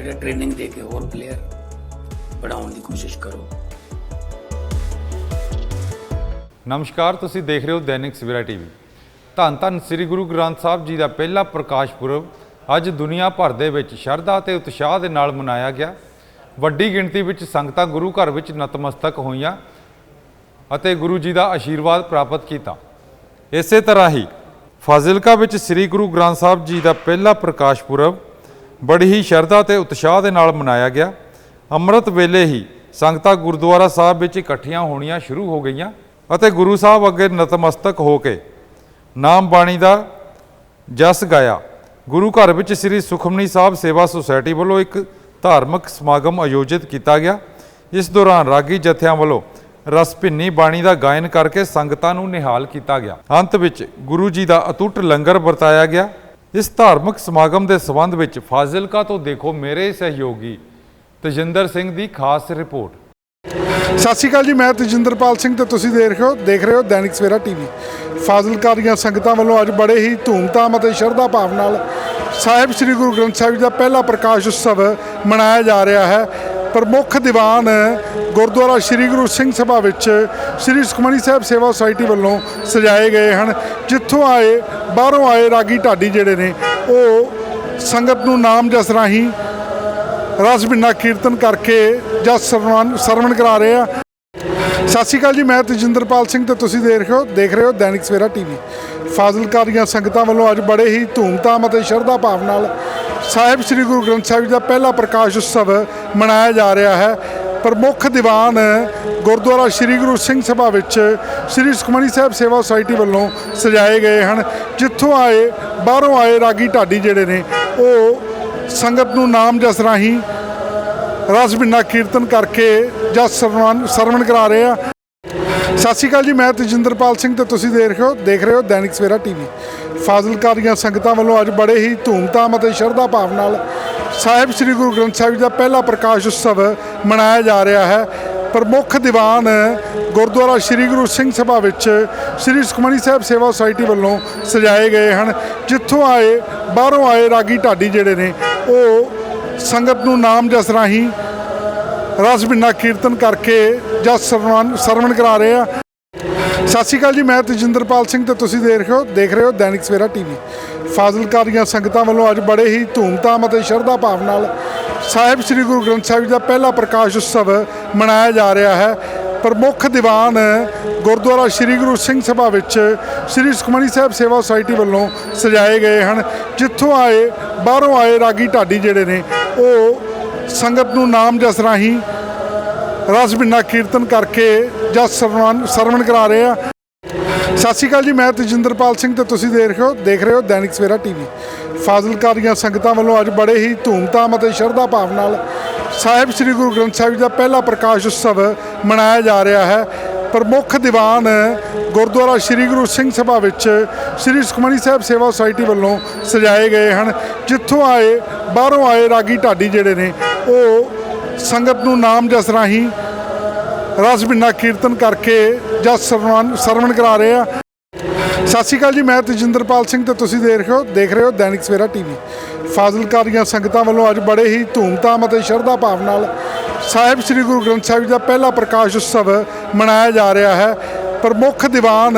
ਜਿਹੜੇ ਟ੍ਰੇਨਿੰਗ ਦੇ ਕੇ ਹੋਰ ਪਲੇਅਰ ਬਣਾਉਣ ਦੀ ਕੋਸ਼ਿਸ਼ ਕਰੋ। ਨਮਸਕਾਰ, ਤੁਸੀਂ ਦੇਖ ਰਹੇ ਹੋ ਦੈਨਿਕ ਸਵੇਰਾ ਟੀਵੀ। ਧੰਨ ਧੰਨ ਸ੍ਰੀ ਗੁਰੂ ਗ੍ਰੰਥ ਸਾਹਿਬ ਜੀ ਦਾ ਪਹਿਲਾ ਪ੍ਰਕਾਸ਼ ਪੁਰਬ ਅੱਜ ਦੁਨੀਆ ਭਰ ਦੇ ਵਿੱਚ ਸ਼ਰਧਾ ਤੇ ਉਤਸ਼ਾਹ ਦੇ ਨਾਲ ਮਨਾਇਆ ਗਿਆ। ਵੱਡੀ ਗਿਣਤੀ ਵਿੱਚ ਸੰਗਤਾਂ ਗੁਰੂ ਘਰ ਵਿੱਚ ਨਤਮਸਤਕ ਹੋਈਆਂ ਅਤੇ ਗੁਰੂ ਜੀ ਦਾ ਆਸ਼ੀਰਵਾਦ ਪ੍ਰਾਪਤ ਕੀਤਾ। ਇਸੇ ਤਰ੍ਹਾਂ ਹੀ ਫਾਜ਼ਿਲਕਾ ਵਿੱਚ ਸ੍ਰੀ ਗੁਰੂ ਗ੍ਰੰਥ ਸਾਹਿਬ ਜੀ ਦਾ ਪਹਿਲਾ ਪ੍ਰਕਾਸ਼ ਪੁਰਬ ਬੜੀ ਹੀ ਸ਼ਰਧਾ ਤੇ ਉਤਸ਼ਾਹ ਦੇ ਨਾਲ ਮਨਾਇਆ ਗਿਆ। ਅੰਮ੍ਰਿਤ ਵੇਲੇ ਹੀ ਸੰਗਤਾਂ ਗੁਰਦੁਆਰਾ ਸਾਹਿਬ ਵਿੱਚ ਇਕੱਠੀਆਂ ਹੋਣੀਆਂ ਸ਼ੁਰੂ ਹੋ ਗਈਆਂ ਅਤੇ ਗੁਰੂ ਸਾਹਿਬ ਅੱਗੇ ਨਤਮਸਤਕ ਹੋ ਕੇ ਨਾਮ ਬਾਣੀ ਦਾ ਜਸ ਗਾਇਆ। ਗੁਰੂ ਘਰ ਵਿੱਚ ਸ੍ਰੀ ਸੁਖਮਨੀ ਸਾਹਿਬ ਸੇਵਾ ਸੁਸਾਇਟੀ ਵੱਲੋਂ ਇੱਕ ਧਾਰਮਿਕ ਸਮਾਗਮ ਆਯੋਜਿਤ ਕੀਤਾ ਗਿਆ। ਇਸ ਦੌਰਾਨ ਰਾਗੀ ਜਥਿਆਂ ਵੱਲੋਂ ਰਸਭਿੰਨੀ ਬਾਣੀ ਦਾ ਗਾਇਨ ਕਰਕੇ ਸੰਗਤਾਂ ਨੂੰ ਨਿਹਾਲ ਕੀਤਾ ਗਿਆ। ਅੰਤ ਵਿੱਚ ਗੁਰੂ ਜੀ ਦਾ ਅਤੁੱਟ ਲੰਗਰ ਵਰਤਾਇਆ ਗਿਆ। ਇਸ ਧਾਰਮਿਕ ਸਮਾਗਮ ਦੇ ਸਬੰਧ ਵਿੱਚ ਫਾਜ਼ਿਲਕਾ ਤੋਂ ਦੇਖੋ ਮੇਰੇ ਸਹਿਯੋਗੀ ਤਜਿੰਦਰ ਸਿੰਘ ਦੀ ਖਾਸ ਰਿਪੋਰਟ। ਸਤਿ ਸ਼੍ਰੀ ਅਕਾਲ ਜੀ, ਮੈਂ ਤਜਿੰਦਰਪਾਲ ਸਿੰਘ ਤੇ ਤੁਸੀਂ ਦੇਖ ਰਹੇ ਹੋ ਦੇਖ ਰਹੇ ਹੋ ਦੈਨਿਕ ਸਵੇਰਾ ਟੀਵੀ। ਫਾਜ਼ਿਲਕਾ ਦੀਆਂ ਸੰਗਤਾਂ ਵੱਲੋਂ ਅੱਜ ਬੜੇ ਹੀ ਧੂਮਧਾਮ ਅਤੇ ਸ਼ਰਧਾ ਭਾਵ ਨਾਲ ਸਾਹਿਬ ਸ੍ਰੀ ਗੁਰੂ ਗ੍ਰੰਥ ਸਾਹਿਬ ਜੀ ਦਾ ਪਹਿਲਾ ਪ੍ਰਕਾਸ਼ ਉਤਸਵ ਮਨਾਇਆ ਜਾ ਰਿਹਾ ਹੈ। ਪ੍ਰਮੁੱਖ ਦੀਵਾਨ ਗੁਰਦੁਆਰਾ ਸ੍ਰੀ ਗੁਰੂ ਸਿੰਘ ਸਭਾ ਵਿੱਚ ਸ੍ਰੀ ਸੁਖਮਨੀ ਸਾਹਿਬ ਸੇਵਾ ਸੁਸਾਇਟੀ ਵੱਲੋਂ ਸਜਾਏ ਗਏ ਹਨ। ਜਿੱਥੋਂ ਆਏ, ਬਾਹਰੋਂ ਆਏ ਰਾਗੀ ਢਾਡੀ ਜਿਹੜੇ ਨੇ, ਉਹ ਸੰਗਤ ਨੂੰ ਨਾਮ ਜਸ ਰਾਹੀਂ ਰਸ ਬਿਨਾ ਕੀਰਤਨ ਕਰਕੇ ਜਸ ਸਰਵਣ ਸਰਵਣ ਕਰਾ ਰਹੇ ਆ। ਸਤਿ ਸ਼੍ਰੀ ਅਕਾਲ ਜੀ, ਮੈਂ ਤਜਿੰਦਰਪਾਲ ਸਿੰਘ ਤੇ ਤੁਸੀਂ ਦੇਖ ਰਹੇ ਹੋ ਦੇਖ ਰਹੇ ਹੋ ਦੈਨਿਕ ਸਵੇਰਾ ਟੀਵੀ। ਫਾਜ਼ਿਲਕਾ ਦੀਆਂ ਸੰਗਤਾਂ ਵੱਲੋਂ ਅੱਜ ਬੜੇ ਹੀ ਧੂਮਧਾਮ ਅਤੇ ਸ਼ਰਧਾ ਭਾਵ ਨਾਲ ਸਾਹਿਬ ਸ੍ਰੀ ਗੁਰੂ ਗ੍ਰੰਥ ਸਾਹਿਬ ਜੀ ਦਾ ਪਹਿਲਾ ਪ੍ਰਕਾਸ਼ ਉਤਸਵ ਮਨਾਇਆ ਜਾ ਰਿਹਾ ਹੈ। ਪ੍ਰਮੁੱਖ ਦੀਵਾਨ ਗੁਰਦੁਆਰਾ ਸ੍ਰੀ ਗੁਰੂ ਸਿੰਘ ਸਭਾ ਵਿੱਚ ਸ੍ਰੀ ਸੁਖਮਨੀ ਸਾਹਿਬ ਸੇਵਾ ਸੁਸਾਇਟੀ ਵੱਲੋਂ ਸਜਾਏ ਗਏ ਹਨ। ਜਿੱਥੋਂ ਆਏ, ਬਾਹਰੋਂ ਆਏ ਰਾਗੀ ਢਾਡੀ ਜਿਹੜੇ ਨੇ, ਉਹ ਸੰਗਤ ਨੂੰ ਨਾਮ ਜਸ ਰਾਹੀਂ ਰਸ ਬਿਨਾ ਕੀਰਤਨ ਕਰਕੇ ਜਾਂ ਸਰਵਣ ਸਰਵਣ ਕਰਾ ਰਹੇ ਆ। ਸਤਿ ਸ਼੍ਰੀ ਅਕਾਲ ਜੀ, ਮੈਂ ਤਜਿੰਦਰਪਾਲ ਸਿੰਘ ਤੇ ਤੁਸੀਂ ਦੇਖ ਰਹੇ ਹੋ ਦੇਖ ਰਹੇ ਹੋ ਦੈਨਿਕ ਸਵੇਰਾ ਟੀਵੀ। ਫਾਜ਼ਿਲਕਾ ਦੀਆਂ ਸੰਗਤਾਂ ਵੱਲੋਂ ਅੱਜ ਬੜੇ ਹੀ ਧੂਮਧਾਮ ਅਤੇ ਸ਼ਰਧਾ ਭਾਵ ਨਾਲ ਸਾਹਿਬ ਸ੍ਰੀ ਗੁਰੂ ਗ੍ਰੰਥ ਸਾਹਿਬ ਜੀ ਦਾ ਪਹਿਲਾ ਪ੍ਰਕਾਸ਼ ਉਤਸਵ ਮਨਾਇਆ ਜਾ ਰਿਹਾ ਹੈ। ਪ੍ਰਮੁੱਖ ਦੀਵਾਨ ਗੁਰਦੁਆਰਾ ਸ੍ਰੀ ਗੁਰੂ ਸਿੰਘ ਸਭਾ ਵਿੱਚ ਸ੍ਰੀ ਸੁਖਮਨੀ ਸਾਹਿਬ ਸੇਵਾ ਸੁਸਾਇਟੀ ਵੱਲੋਂ ਸਜਾਏ ਗਏ ਹਨ। ਜਿੱਥੋਂ ਆਏ, ਬਾਹਰੋਂ ਆਏ ਰਾਗੀ ਢਾਡੀ ਜਿਹੜੇ ਨੇ, ਉਹ ਸੰਗਤ ਨੂੰ ਨਾਮ ਜਸ ਰਾਹੀਂ ਰਸ ਬਿੰਨਾ ਕੀਰਤਨ ਕਰਕੇ ਜਸ ਸਰਵਣ ਸਰਵਣ ਕਰਾ ਰਹੇ ਆ ਸਤਿ ਸ਼੍ਰੀ ਅਕਾਲ ਜੀ, ਮੈਂ ਤਜਿੰਦਰਪਾਲ ਸਿੰਘ ਤੇ ਤੁਸੀਂ ਦੇਖ ਰਹੇ ਹੋ ਦੇਖ ਰਹੇ ਹੋ ਦੈਨਿਕ ਸਵੇਰਾ ਟੀਵੀ ਫਾਜ਼ਿਲਕਾ ਦੀਆਂ ਸੰਗਤਾਂ ਵੱਲੋਂ ਅੱਜ ਬੜੇ ਹੀ ਧੂਮਧਾਮ ਅਤੇ ਸ਼ਰਧਾ ਭਾਵ ਨਾਲ ਸਾਹਿਬ ਸ੍ਰੀ ਗੁਰੂ ਗ੍ਰੰਥ ਸਾਹਿਬ ਜੀ ਦਾ ਪਹਿਲਾ ਪ੍ਰਕਾਸ਼ ਉਤਸਵ ਮਨਾਇਆ ਜਾ ਰਿਹਾ ਹੈ। ਪ੍ਰਮੁੱਖ ਦੀਵਾਨ ਗੁਰਦੁਆਰਾ ਸ੍ਰੀ ਗੁਰੂ ਸਿੰਘ ਸਭਾ ਵਿੱਚ ਸ੍ਰੀ ਸੁਖਮਨੀ ਸਾਹਿਬ ਸੇਵਾ ਸੁਸਾਇਟੀ ਵੱਲੋਂ ਸਜਾਏ ਗਏ ਹਨ। ਜਿੱਥੋਂ ਆਏ, ਬਾਹਰੋਂ ਆਏ ਰਾਗੀ ਢਾਡੀ ਜਿਹੜੇ ਨੇ ਉਹ ਸੰਗਤ ਨੂੰ ਨਾਮ ਜਸ ਰਾਹੀਂ ਰਸ ਬਿਨਾ ਕੀਰਤਨ ਕਰਕੇ ਜਸ ਸਰਵਣ ਸਰਵਣ ਕਰਾ ਰਹੇ ਆ। ਸਤਿ ਸ਼੍ਰੀ ਅਕਾਲ ਜੀ, ਮੈਂ ਤਜਿੰਦਰਪਾਲ ਸਿੰਘ ਤੇ ਤੁਸੀਂ ਦੇਖ ਰਹੇ ਹੋ ਦੇਖ ਰਹੇ ਹੋ ਦੈਨਿਕ ਸਵੇਰਾ ਟੀਵੀ ਫਾਜ਼ਿਲਕਾ ਦੀਆਂ ਸੰਗਤਾਂ ਵੱਲੋਂ ਅੱਜ ਬੜੇ ਹੀ ਧੂਮਧਾਮ ਅਤੇ ਸ਼ਰਧਾ ਭਾਵ ਨਾਲ ਸਾਹਿਬ ਸ੍ਰੀ ਗੁਰੂ ਗ੍ਰੰਥ ਸਾਹਿਬ ਜੀ ਦਾ ਪਹਿਲਾ ਪ੍ਰਕਾਸ਼ ਉਤਸਵ ਮਨਾਇਆ ਜਾ ਰਿਹਾ ਹੈ। ਪ੍ਰਮੁੱਖ ਦੀਵਾਨ ਗੁਰਦੁਆਰਾ ਸ੍ਰੀ ਗੁਰੂ ਸਿੰਘ ਸਭਾ ਵਿੱਚ ਸ੍ਰੀ ਸੁਖਮਨੀ ਸਾਹਿਬ ਸੇਵਾ ਸੁਸਾਇਟੀ ਵੱਲੋਂ ਸਜਾਏ ਗਏ ਹਨ। ਜਿੱਥੋਂ ਆਏ, ਬਾਹਰੋਂ ਆਏ ਰਾਗੀ ਢਾਡੀ ਜਿਹੜੇ ਨੇ, ਉਹ ਸੰਗਤ ਨੂੰ ਨਾਮ ਜਸ ਰਾਹੀਂ ਰਸ ਬਿਨਾ ਕੀਰਤਨ ਕਰਕੇ ਜਸ ਸਰਵਣ ਸਰਵਣ ਕਰਾ ਰਹੇ ਆ। ਸਤਿ ਸ਼੍ਰੀ ਅਕਾਲ ਜੀ, ਮੈਂ ਤਜਿੰਦਰਪਾਲ ਸਿੰਘ ਤੇ ਤੁਸੀਂ ਦੇਖ ਰਹੇ ਹੋ ਦੇਖ ਰਹੇ ਹੋ ਦੈਨਿਕ ਸਵੇਰਾ ਟੀਵੀ। ਫਾਜ਼ਿਲਕਾ ਦੀਆਂ ਸੰਗਤਾਂ ਵੱਲੋਂ ਅੱਜ ਬੜੇ ਹੀ ਧੂਮਧਾਮ ਅਤੇ ਸ਼ਰਧਾ ਭਾਵ ਨਾਲ ਸਾਹਿਬ ਸ੍ਰੀ ਗੁਰੂ ਗ੍ਰੰਥ ਸਾਹਿਬ ਜੀ ਦਾ ਪਹਿਲਾ ਪ੍ਰਕਾਸ਼ ਉਤਸਵ ਮਨਾਇਆ ਜਾ ਰਿਹਾ ਹੈ। ਪ੍ਰਮੁੱਖ ਦੀਵਾਨ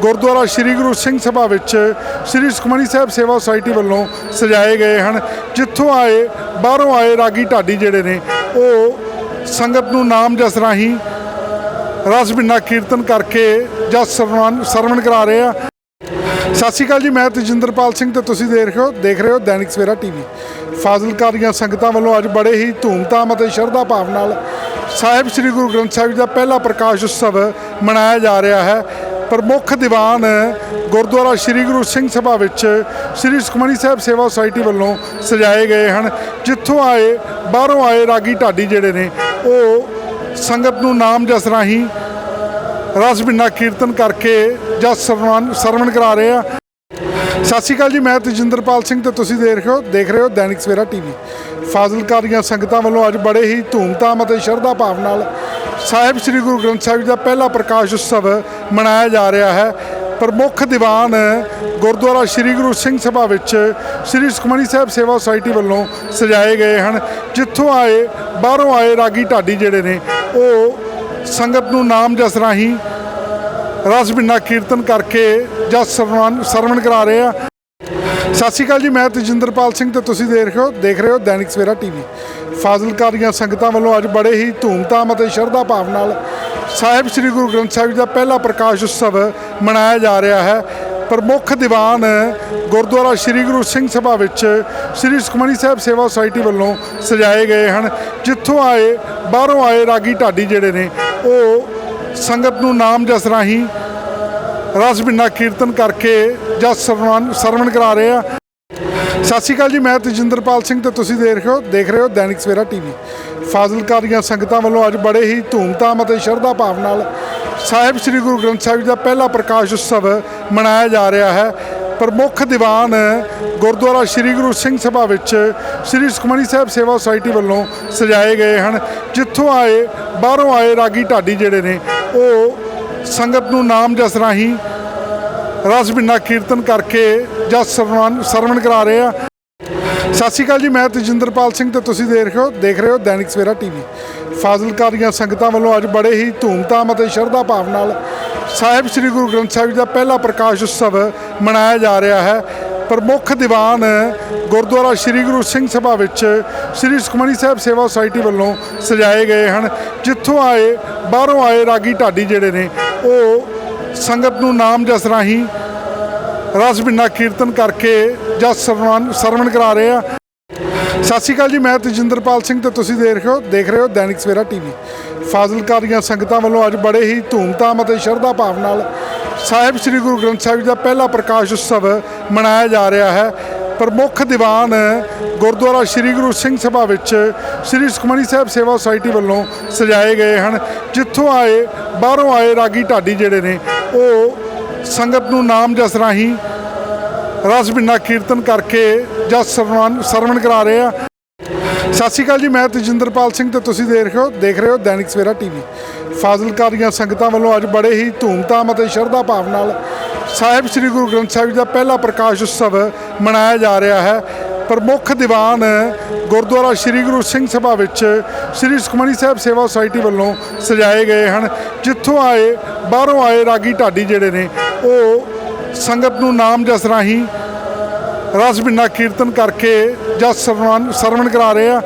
ਗੁਰਦੁਆਰਾ ਸ੍ਰੀ ਗੁਰੂ ਸਿੰਘ ਸਭਾ ਵਿੱਚ ਸ੍ਰੀ ਸੁਖਮਨੀ ਸਾਹਿਬ ਸੇਵਾ ਸੁਸਾਇਟੀ ਵੱਲੋਂ ਸਜਾਏ ਗਏ ਹਨ। ਜਿੱਥੋਂ ਆਏ, ਬਾਹਰੋਂ ਆਏ ਰਾਗੀ ਢਾਡੀ ਜਿਹੜੇ ਨੇ, ਉਹ ਸੰਗਤ ਨੂੰ ਨਾਮ ਜਸ ਰਾਹੀਂ ਰਸ ਬਿਨਾ ਕੀਰਤਨ ਕਰਕੇ ਜਸ ਸਰਵਣ ਸਰਵਣ ਕਰਾ ਰਹੇ ਆ। ਸਤਿ ਸ਼੍ਰੀ ਅਕਾਲ ਜੀ, ਮੈਂ ਤਜਿੰਦਰਪਾਲ ਸਿੰਘ ਤੇ ਤੁਸੀਂ ਦੇਖ ਰਹੇ ਹੋ ਦੇਖ ਰਹੇ ਹੋ ਦੈਨਿਕ ਸਵੇਰਾ ਟੀਵੀ ਫਾਜ਼ਿਲਕਾ ਦੀਆਂ ਸੰਗਤਾਂ ਵੱਲੋਂ ਅੱਜ ਬੜੇ ਹੀ ਧੂਮਧਾਮ ਅਤੇ ਸ਼ਰਧਾ ਭਾਵ ਨਾਲ ਸਾਹਿਬ ਸ੍ਰੀ ਗੁਰੂ ਗ੍ਰੰਥ ਸਾਹਿਬ ਜੀ ਦਾ ਪਹਿਲਾ ਪ੍ਰਕਾਸ਼ ਉਤਸਵ ਮਨਾਇਆ ਜਾ ਰਿਹਾ ਹੈ। ਪ੍ਰਮੁੱਖ ਦੀਵਾਨ ਗੁਰਦੁਆਰਾ ਸ੍ਰੀ ਗੁਰੂ ਸਿੰਘ ਸਭਾ ਵਿੱਚ ਸ੍ਰੀ ਸੁਖਮਨੀ ਸਾਹਿਬ ਸੇਵਾ ਸੁਸਾਇਟੀ ਵੱਲੋਂ ਸਜਾਏ ਗਏ ਹਨ। ਜਿੱਥੋਂ ਆਏ, ਬਾਹਰੋਂ ਆਏ ਰਾਗੀ ਢਾਡੀ ਜਿਹੜੇ ਨੇ, ਉਹ ਸੰਗਤ ਨੂੰ ਨਾਮ ਜਸ ਰਾਹੀਂ ਰਸ ਬਿੰਨਾ ਕੀਰਤਨ ਕਰਕੇ ਜਾਂ ਸਰਵਣ ਸਰਵਣ ਕਰਾ ਰਹੇ ਆ। ਸਤਿ ਸ਼੍ਰੀ ਅਕਾਲ ਜੀ, ਮੈਂ ਤਜਿੰਦਰਪਾਲ ਸਿੰਘ ਤੇ ਤੁਸੀਂ ਦੇਖ ਰਹੇ ਹੋ ਦੇਖ ਰਹੇ ਹੋ ਦੈਨਿਕ ਸਵੇਰਾ ਟੀਵੀ ਫਾਜ਼ਿਲਕਾ ਦੀਆਂ ਸੰਗਤਾਂ ਵੱਲੋਂ ਅੱਜ ਬੜੇ ਹੀ ਧੂਮਧਾਮ ਅਤੇ ਸ਼ਰਧਾ ਭਾਵ ਨਾਲ ਸਾਹਿਬ ਸ੍ਰੀ ਗੁਰੂ ਗ੍ਰੰਥ ਸਾਹਿਬ ਜੀ ਦਾ ਪਹਿਲਾ ਪ੍ਰਕਾਸ਼ ਉਤਸਵ ਮਨਾਇਆ ਜਾ ਰਿਹਾ ਹੈ। ਪ੍ਰਮੁੱਖ ਦੀਵਾਨ ਗੁਰਦੁਆਰਾ ਸ੍ਰੀ ਗੁਰੂ ਸਿੰਘ ਸਭਾ ਵਿੱਚ ਸ੍ਰੀ ਸੁਖਮਨੀ ਸਾਹਿਬ ਸੇਵਾ ਸੁਸਾਇਟੀ ਵੱਲੋਂ ਸਜਾਏ ਗਏ ਹਨ। ਜਿੱਥੋਂ ਆਏ, ਬਾਹਰੋਂ ਆਏ ਰਾਗੀ ਢਾਡੀ ਜਿਹੜੇ ਨੇ, ਉਹ ਸੰਗਤ ਨੂੰ ਨਾਮ ਜਸ ਰਾਹੀਂ ਰਸ ਬਿਨਾ ਕੀਰਤਨ ਕਰਕੇ ਜਸ ਸਰਵਣ ਸਰਵਣ ਕਰਾ ਰਹੇ ਆ ਸਤਿ ਸ਼੍ਰੀ ਅਕਾਲ ਜੀ, ਮੈਂ ਤਜਿੰਦਰਪਾਲ ਸਿੰਘ ਤੇ ਤੁਸੀਂ ਦੇਖ ਰਹੇ ਹੋ ਦੇਖ ਰਹੇ ਹੋ ਦੈਨਿਕ ਸਵੇਰਾ ਟੀਵੀ ਫਾਜ਼ਿਲਕਾ ਦੀਆਂ ਸੰਗਤਾਂ ਵੱਲੋਂ ਅੱਜ ਬੜੇ ਹੀ ਧੂਮਧਾਮ ਅਤੇ ਸ਼ਰਧਾ ਭਾਵ ਨਾਲ ਸਾਹਿਬ ਸ੍ਰੀ ਗੁਰੂ ਗ੍ਰੰਥ ਸਾਹਿਬ ਜੀ ਦਾ ਪਹਿਲਾ ਪ੍ਰਕਾਸ਼ ਉਤਸਵ ਮਨਾਇਆ ਜਾ ਰਿਹਾ ਹੈ। ਪ੍ਰਮੁੱਖ ਦੀਵਾਨ ਗੁਰਦੁਆਰਾ ਸ੍ਰੀ ਗੁਰੂ ਸਿੰਘ ਸਭਾ ਵਿੱਚ ਸ੍ਰੀ ਸੁਖਮਨੀ ਸਾਹਿਬ ਸੇਵਾ ਸੁਸਾਇਟੀ ਵੱਲੋਂ ਸਜਾਏ ਗਏ ਹਨ। ਜਿੱਥੋਂ ਆਏ, ਬਾਹਰੋਂ ਆਏ ਰਾਗੀ ਢਾਡੀ ਜਿਹੜੇ ਨੇ ਉਹ ਸੰਗਤ ਨੂੰ ਨਾਮ ਜਸ ਰਾਹੀਂ ਰਸ ਬਿਨਾ ਕੀਰਤਨ ਕਰਕੇ ਜਸ ਸਰਵਣ ਸਰਵਣ ਕਰਾ ਰਹੇ ਆ। ਸਤਿ ਸ਼੍ਰੀ ਅਕਾਲ ਜੀ, ਮੈਂ ਤਜਿੰਦਰਪਾਲ ਸਿੰਘ ਤੇ ਤੁਸੀਂ ਦੇਖ ਰਹੇ ਹੋ ਦੇਖ ਰਹੇ ਹੋ ਦੈਨਿਕ ਸਵੇਰਾ ਟੀਵੀ ਫਾਜ਼ਿਲਕਾ ਦੀਆਂ ਸੰਗਤਾਂ ਵੱਲੋਂ ਅੱਜ ਬੜੇ ਹੀ ਧੂਮਧਾਮ ਅਤੇ ਸ਼ਰਧਾ ਭਾਵ ਨਾਲ ਸਾਹਿਬ ਸ੍ਰੀ ਗੁਰੂ ਗ੍ਰੰਥ ਸਾਹਿਬ ਜੀ ਦਾ ਪਹਿਲਾ ਪ੍ਰਕਾਸ਼ ਉਤਸਵ ਮਨਾਇਆ ਜਾ ਰਿਹਾ ਹੈ। ਪ੍ਰਮੁੱਖ ਦੀਵਾਨ ਗੁਰਦੁਆਰਾ ਸ੍ਰੀ ਗੁਰੂ ਸਿੰਘ ਸਭਾ ਵਿੱਚ ਸ੍ਰੀ ਸੁਖਮਨੀ ਸਾਹਿਬ ਸੇਵਾ ਸੁਸਾਇਟੀ ਵੱਲੋਂ ਸਜਾਏ ਗਏ ਹਨ। ਜਿੱਥੋਂ ਆਏ, ਬਾਹਰੋਂ ਆਏ ਰਾਗੀ ਢਾਡੀ ਜਿਹੜੇ ਨੇ, ਉਹ ਸੰਗਤ ਨੂੰ ਨਾਮ ਜਸ ਰਾਹੀਂ ਰਸ ਬਿਨਾ ਕੀਰਤਨ ਕਰਕੇ ਜਸ ਸਰਵਣ ਸਰਵਣ ਕਰਾ ਰਹੇ ਆ। ਸਤਿ ਸ਼੍ਰੀ ਅਕਾਲ ਜੀ, ਮੈਂ ਤਜਿੰਦਰਪਾਲ ਸਿੰਘ ਤੇ ਤੁਸੀਂ ਦੇਖ ਰਹੇ ਹੋ, ਦੇਖ ਰਹੇ ਹੋ ਦੈਨਿਕ ਸਵੇਰਾ ਟੀਵੀ। ਫਾਜ਼ਿਲਕਾ ਦੀਆਂ ਸੰਗਤਾਂ ਵੱਲੋਂ ਅੱਜ ਬੜੇ ਹੀ ਧੂਮਧਾਮ ਅਤੇ ਸ਼ਰਧਾ ਭਾਵ ਨਾਲ ਸਾਹਿਬ ਸ੍ਰੀ ਗੁਰੂ ਗ੍ਰੰਥ ਸਾਹਿਬ ਜੀ ਦਾ ਪਹਿਲਾ ਪ੍ਰਕਾਸ਼ ਉਤਸਵ ਮਨਾਇਆ ਜਾ ਰਿਹਾ ਹੈ। ਪ੍ਰਮੁੱਖ ਦੀਵਾਨ ਗੁਰਦੁਆਰਾ ਸ੍ਰੀ ਗੁਰੂ ਸਿੰਘ ਸਭਾ ਵਿੱਚ ਸ੍ਰੀ ਸੁਖਮਨੀ ਸਾਹਿਬ ਸੇਵਾ ਸੁਸਾਇਟੀ ਵੱਲੋਂ ਸਜਾਏ ਗਏ ਹਨ। ਜਿੱਥੋਂ ਆਏ, ਬਾਹਰੋਂ ਆਏ ਰਾਗੀ ਢਾਡੀ ਜਿਹੜੇ ਨੇ, ਉਹ ਸੰਗਤ ਨੂੰ ਨਾਮ ਜਸ ਰਾਹੀਂ ਰਸ ਬਿਨਾ ਕੀਰਤਨ ਕਰਕੇ ਜਸ ਸਰਵਣ ਸਰਵਣ ਕਰਾ ਰਹੇ ਆ। ਸਤਿ ਸ਼੍ਰੀ ਅਕਾਲ ਜੀ, ਮੈਂ ਤਜਿੰਦਰਪਾਲ ਸਿੰਘ ਤੇ ਤੁਸੀਂ ਦੇਖ ਰਹੇ ਹੋ ਦੇਖ ਰਹੇ ਹੋ ਦੈਨਿਕ ਸਵੇਰਾ ਟੀਵੀ ਫਾਜ਼ਿਲਕਾ ਦੀਆਂ ਸੰਗਤਾਂ ਵੱਲੋਂ ਅੱਜ ਬੜੇ ਹੀ ਧੂਮਧਾਮ ਅਤੇ ਸ਼ਰਧਾ ਭਾਵ ਨਾਲ ਸਾਹਿਬ ਸ੍ਰੀ ਗੁਰੂ ਗ੍ਰੰਥ ਸਾਹਿਬ ਜੀ ਦਾ ਪਹਿਲਾ ਪ੍ਰਕਾਸ਼ ਉਤਸਵ ਮਨਾਇਆ ਜਾ ਰਿਹਾ ਹੈ। ਪ੍ਰਮੁੱਖ ਦੀਵਾਨ ਗੁਰਦੁਆਰਾ ਸ੍ਰੀ ਗੁਰੂ ਸਿੰਘ ਸਭਾ ਵਿੱਚ ਸ੍ਰੀ ਸੁਖਮਨੀ ਸਾਹਿਬ ਸੇਵਾ ਸੁਸਾਇਟੀ ਵੱਲੋਂ ਸਜਾਏ ਗਏ ਹਨ। ਜਿੱਥੋਂ ਆਏ, ਬਾਹਰੋਂ ਆਏ ਰਾਗੀ ਢਾਡੀ ਜਿਹੜੇ ਨੇ, ਉਹ ਸੰਗਤ ਨੂੰ ਨਾਮ ਜਸ ਰਾਹੀਂ ਰਸ ਬਿੰਨਾ ਕੀਰਤਨ ਕਰਕੇ ਜਾਂ ਸਰਵਣ ਸਰਵਣ ਕਰਾ ਰਹੇ ਆ ਸਤਿ ਸ਼੍ਰੀ ਅਕਾਲ ਜੀ, ਮੈਂ ਤਜਿੰਦਰਪਾਲ ਸਿੰਘ ਤੇ ਤੁਸੀਂ ਦੇਖ ਰਹੇ ਹੋ ਦੇਖ ਰਹੇ ਹੋ ਦੈਨਿਕ ਸਵੇਰਾ ਟੀਵੀ ਫਾਜ਼ਿਲਕਾ ਦੀਆਂ ਸੰਗਤਾਂ ਵੱਲੋਂ ਅੱਜ ਬੜੇ ਹੀ ਧੂਮਧਾਮ ਅਤੇ ਸ਼ਰਧਾ ਭਾਵ ਨਾਲ ਸਾਹਿਬ ਸ੍ਰੀ ਗੁਰੂ ਗ੍ਰੰਥ ਸਾਹਿਬ ਜੀ ਦਾ ਪਹਿਲਾ ਪ੍ਰਕਾਸ਼ ਉਤਸਵ ਮਨਾਇਆ ਜਾ ਰਿਹਾ ਹੈ। ਪ੍ਰਮੁੱਖ ਦੀਵਾਨ ਗੁਰਦੁਆਰਾ ਸ੍ਰੀ ਗੁਰੂ ਸਿੰਘ ਸਭਾ ਵਿੱਚ ਸ੍ਰੀ ਸੁਖਮਨੀ ਸਾਹਿਬ ਸੇਵਾ ਸੁਸਾਇਟੀ ਵੱਲੋਂ ਸਜਾਏ ਗਏ ਹਨ। ਜਿੱਥੋਂ ਆਏ, ਬਾਹਰੋਂ ਆਏ ਰਾਗੀ ਢਾਡੀ ਜਿਹੜੇ ਨੇ, ਉਹ ਸੰਗਤ ਨੂੰ ਨਾਮ ਜਸ ਰਾਹੀਂ ਰਸ ਬਿਨਾ ਕੀਰਤਨ ਕਰਕੇ ਜਸ ਸਰਵਣ ਸਰਵਣ ਕਰਾ ਰਹੇ ਆ।